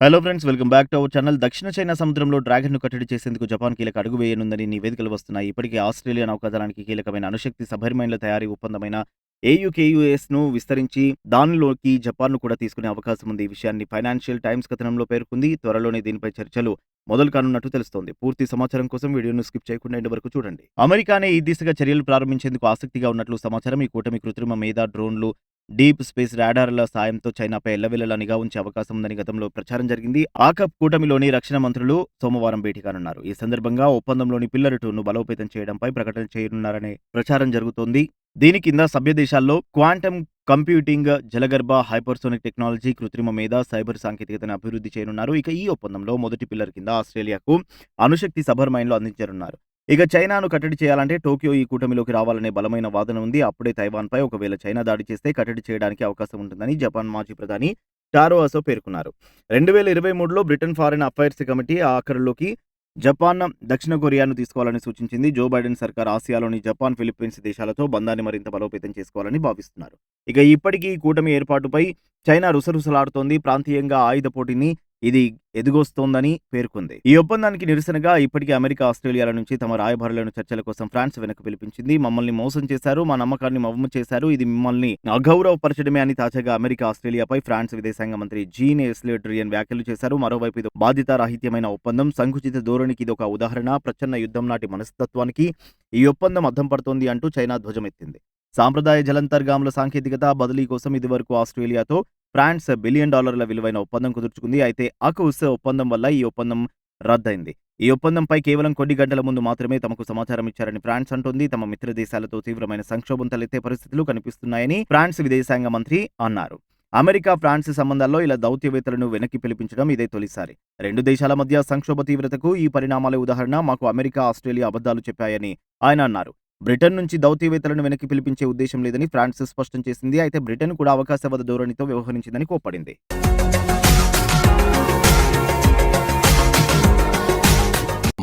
Hello friends welcome back to our channel దక్షిణ China సముద్రంలో డ్రాగన్ను కట్టడి చేసేందుకు జపాన్ కీలక అడుగు వేయనుందని నివేదికలు వస్తున్నాయి. ఇప్పటికే ఆస్ట్రేలియా నౌకాదళానికి కీలకమైన అణుశక్తి సబ్మెరైన్ల తయారీ ఒప్పందమైన ఏయుకేయుఎస్ను విస్తరించి దానిలోకి జపాన్ను కూడా తీసుకునే అవకాశం ఉంది. ఈ విషయాన్ని ఫైనాన్షియల్ టైమ్స్ కథనంలో పేర్కొంది. త్వరలోనే దీనిపై చర్చలు మొదలు కానున్నట్టు తెలుస్తోంది. పూర్తి సమాచారం కోసం వీడియోను స్కిప్ చేయకుండా ఇంటి వరకు చూడండి. అమెరికానే ఈ దిశగా చర్యలు ప్రారంభించేందుకు ఆసక్తిగా ఉన్నట్లు సమాచారం. ఈ కూటమి కృత్రిమ మీద డ్రోన్లు డీప్ స్పేస్ రాడార్ల సాయంతో చైనాపై ఎల్లవెల్లలా నిఘా ఉంచే అవకాశం ఉందని గతంలో ప్రచారం జరిగింది. ఆకప్ కూటమిలోని రక్షణ మంత్రులు సోమవారం భేటీ కానున్నారు. ఈ సందర్భంగా ఒప్పందంలోని పిల్లర్ టూను బలోపేతం చేయడంపై ప్రకటన చేయనున్నారనే ప్రచారం జరుగుతోంది. దీని కింద సభ్య దేశాల్లో క్వాంటమ్ కంప్యూటింగ్ జలగర్భ హైపర్సోనిక్ టెక్నాలజీ కృత్రిమ మీద సైబర్ సాంకేతికతను అభివృద్ధి చేయనున్నారు. ఇక ఈ ఒప్పందంలో మొదటి పిల్లర్ కింద ఆస్ట్రేలియాకు అణుశక్తి సబర్మైన్లు అందించనున్నారు. ఇక చైనాను కట్టడి చేయాలంటే టోక్యో ఈ కూటమిలోకి రావాలనే బలమైన వాదన ఉంది. అప్పుడే తైవాన్పై ఒకవేళ చైనా దాడి చేస్తే కట్టడి చేయడానికి అవకాశం ఉంటుందని జపాన్ మాజీ ప్రధాని టారో అసో పేర్కొన్నారు. రెండు వేల ఇరవై మూడులో బ్రిటన్ ఫారిన్ అఫైర్స్ కమిటీ ఆఖరులోకి జపాన్ దక్షిణ కొరియాను తీసుకోవాలని సూచించింది. జో బైడెన్ సర్కార్ ఆసియాలోని జపాన్ ఫిలిప్పీన్స్ దేశాలతో బంధాన్ని మరింత బలోపేతం చేసుకోవాలని భావిస్తున్నారు. ఇక ఇప్పటికీ ఈ కూటమి ఏర్పాటుపై చైనా రుసరుసలాడుతోంది. ప్రాంతీయంగా ఆయుధ పోటీని ఇది ఎదుగొస్తోందని పేర్కొంది. ఈ ఒప్పందానికి నిరసనగా ఇప్పటికే అమెరికా ఆస్ట్రేలియాల నుంచి తమ రాయబారులను చర్చల కోసం ఫ్రాన్స్ వెనక్కి పిలిపించింది. మమ్మల్ని మోసం చేశారు మా నమ్మకాన్ని మవ్వము చేశారు. ఇది మిమ్మల్ని అగౌరవపరచడమే అని తాజాగా అమెరికా ఆస్ట్రేలియాపై ఫ్రాన్స్ విదేశాంగ మంత్రి జీన్ ఎస్లెడ్రియన్ వ్యాఖ్యలు చేశారు. మరోవైపు ఇది బాధ్యతారాహిత్యమైన ఒప్పందం. సంకుచిత ధోరణికి ఇది ఒక ఉదాహరణ. ప్రచన్న యుద్ధం నాటి మనస్తత్వానికి ఈ ఒప్పందం అద్దం పడుతోంది అంటూ చైనా ధ్వజమెత్తింది. సాంప్రదాయ జలంతర్గాముల సాంకేతికత బదిలీ కోసం ఇదివరకు ఆస్ట్రేలియాతో ఫ్రాన్స్ బిలియన్ డాలర్ల విలువైన ఒప్పందం కుదుర్చుకుంది. అయితే అకుస్ ఒప్పందం వల్ల ఈ ఒప్పందం రద్దయింది. ఈ ఒప్పందంపై కేవలం కొన్ని గంటల ముందు మాత్రమే తమకు సమాచారం ఇచ్చారని ఫ్రాన్స్ అంటోంది. తమ మిత్ర దేశాలతో తీవ్రమైన సంక్షోభం తలెత్తే పరిస్థితులు కనిపిస్తున్నాయని ఫ్రాన్స్ విదేశాంగ మంత్రి అన్నారు. అమెరికా ఫ్రాన్స్ సంబంధాల్లో ఇలా దౌత్యవేత్తలను వెనక్కి పిలిపించడం ఇదే తొలిసారి. రెండు దేశాల మధ్య సంక్షోభ తీవ్రతకు ఈ పరిణామాలే ఉదాహరణ. మాకు అమెరికా ఆస్ట్రేలియా అబద్ధాలు చెప్పాయని ఆయన అన్నారు. బ్రిటన్ నుంచి దౌత్యవేత్తలను వెనక్కి పిలిపించే ఉద్దేశం లేదని ఫ్రాన్స్ స్పష్టం చేసింది. అయితే బ్రిటన్ కూడా అవకాశవాద ధోరణితో వ్యవహరించిందని కోప్పడింది.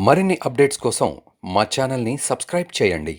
మరిన్ని అప్డేట్స్ కోసం మా ఛానల్ని సబ్స్క్రైబ్ చేయండి.